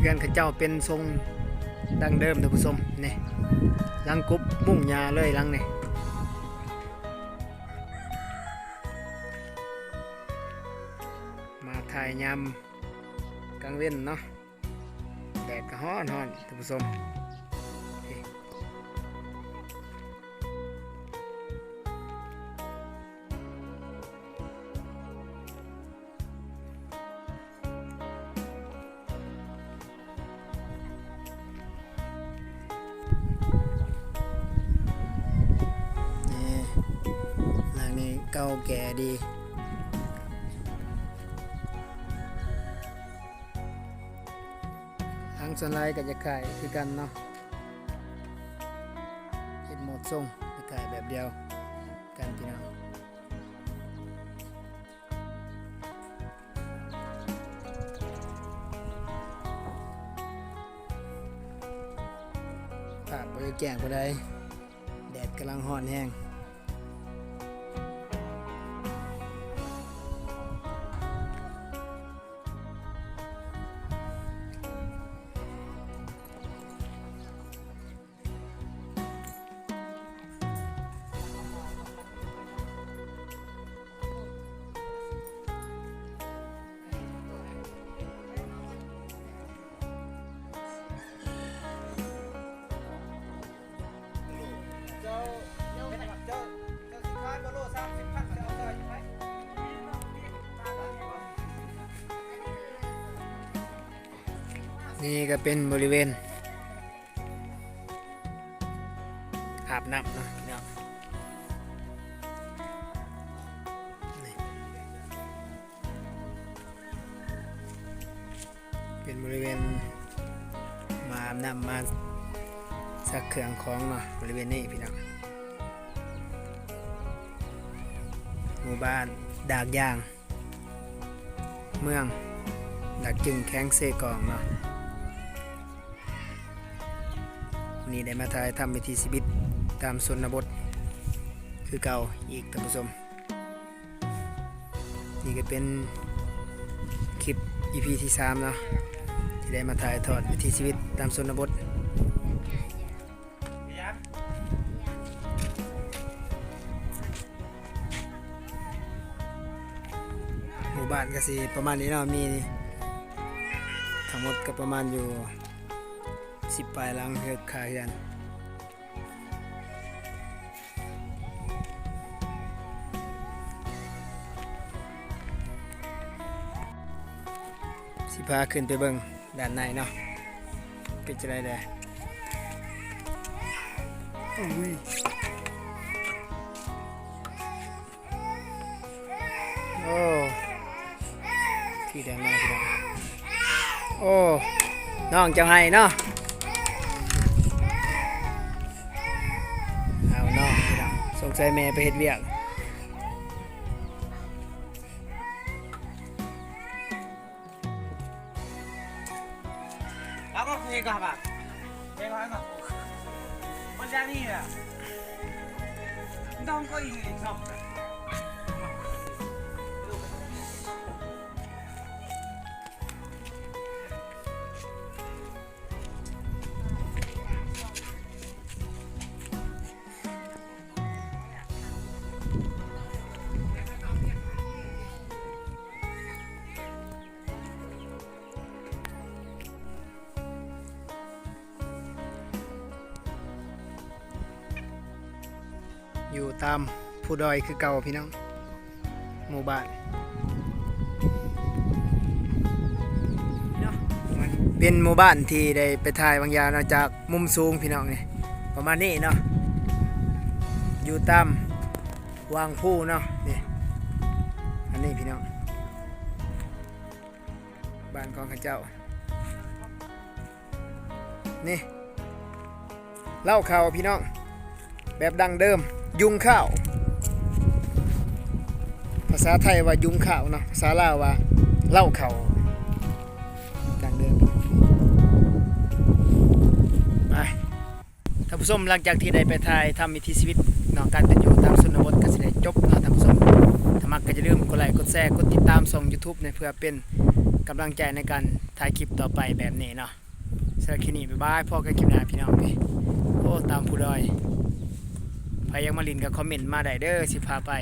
เรือนข้าเจ้าเป็นทรงดังเดิมท่านผู้ชมนี่ลังกุบมุ่งยาเลยลังนี่มาถ่ายยำกลางเว้นเนาะแดดก็ฮ้อนฮ้อนท่านผู้ชม เก่าแก่ดี ทางส่วนลายก็จะขายคือกันเนาะเห็ดหมดทรงจะขายแบบเดียวกันพี่น้องภาพบริแกงก็ได้แดดกำลังห่อนแห้ง นี่ก็เป็นบริเวณ อาบน้ำเนาะพี่น้องเป็นบริเวณมาอาบน้ำมาสักเครื่องของเนาะบริเวณนี้พี่น้องหมู่บ้านดากยาง เมืองดักจึงแข้งเซกองเนาะ นี้ได้มาถ่ายทำวิถีชีวิตตามชนบท คือเก่าอีกท่านผู้ชม นี่ก็เป็นคลิป EP ที่3เนาะที่ได้มาถ่ายทอดวิถีชีวิตตามชนบทหมู่บ้านก็สิประมาณนี้เนาะมีทั้งหมดก็ประมาณอยู่ 10ปลายหลังเฮือกคาเฮือนสิพาขึ้นไปเบิ่งด้านในเนาะเป็นจะได้แดโอ้ยโอ้ที่ด้านในพี่น้องโอ้น้องเจ้าให้เนาะ งสงสัยแม่ไปเฮ็ดเวียกแล้วก็เพลงกับอะเพลงอะไรกับมันจะนี่อะต้องก็อีกอีกสอง อยู่ตามผู้ดอยคือเก่าพี่น้องหมู่บ้านเป็นหมู่บ้านที่ได้ไปถ่ายบางอย่างเนาะจากมุมสูงพี่น้องนี่ประมาณนี้เนาะอยู่ตามวางผู้เนาะนี่อันนี้พี่น้องบ้านของข้าเจ้า นี่เล่าข่าวพี่น้อง แบบดังเดิม ยุงข้าว ภาษาไทยว่ายุงข้าวเนาะภาษาลาวว่าเล่าเขาดังเดิมมาท่านผู้ชมหลังจากที่ได้ไปถ่ายทำมิถีชีวิตเนาะการเป็นอยู่ตามสุนทรกสิได้จบเนาะท่านผู้ชมถ้ามักก็จะลืมกดไลค์กดแชร์กดติดตามส่ง YouTube เนี่ยเพื่อเป็นกำลังใจในการถ่ายคลิปต่อไปแบบนี้เนาะสำหรับคลิปนี้บ๊ายบายพ่อกันคลิปหน้าพี่น้องโอ้ตามผู้ดอย ไปยังมาลินกับคอมเมนต์มาได้เด้อสิพาไป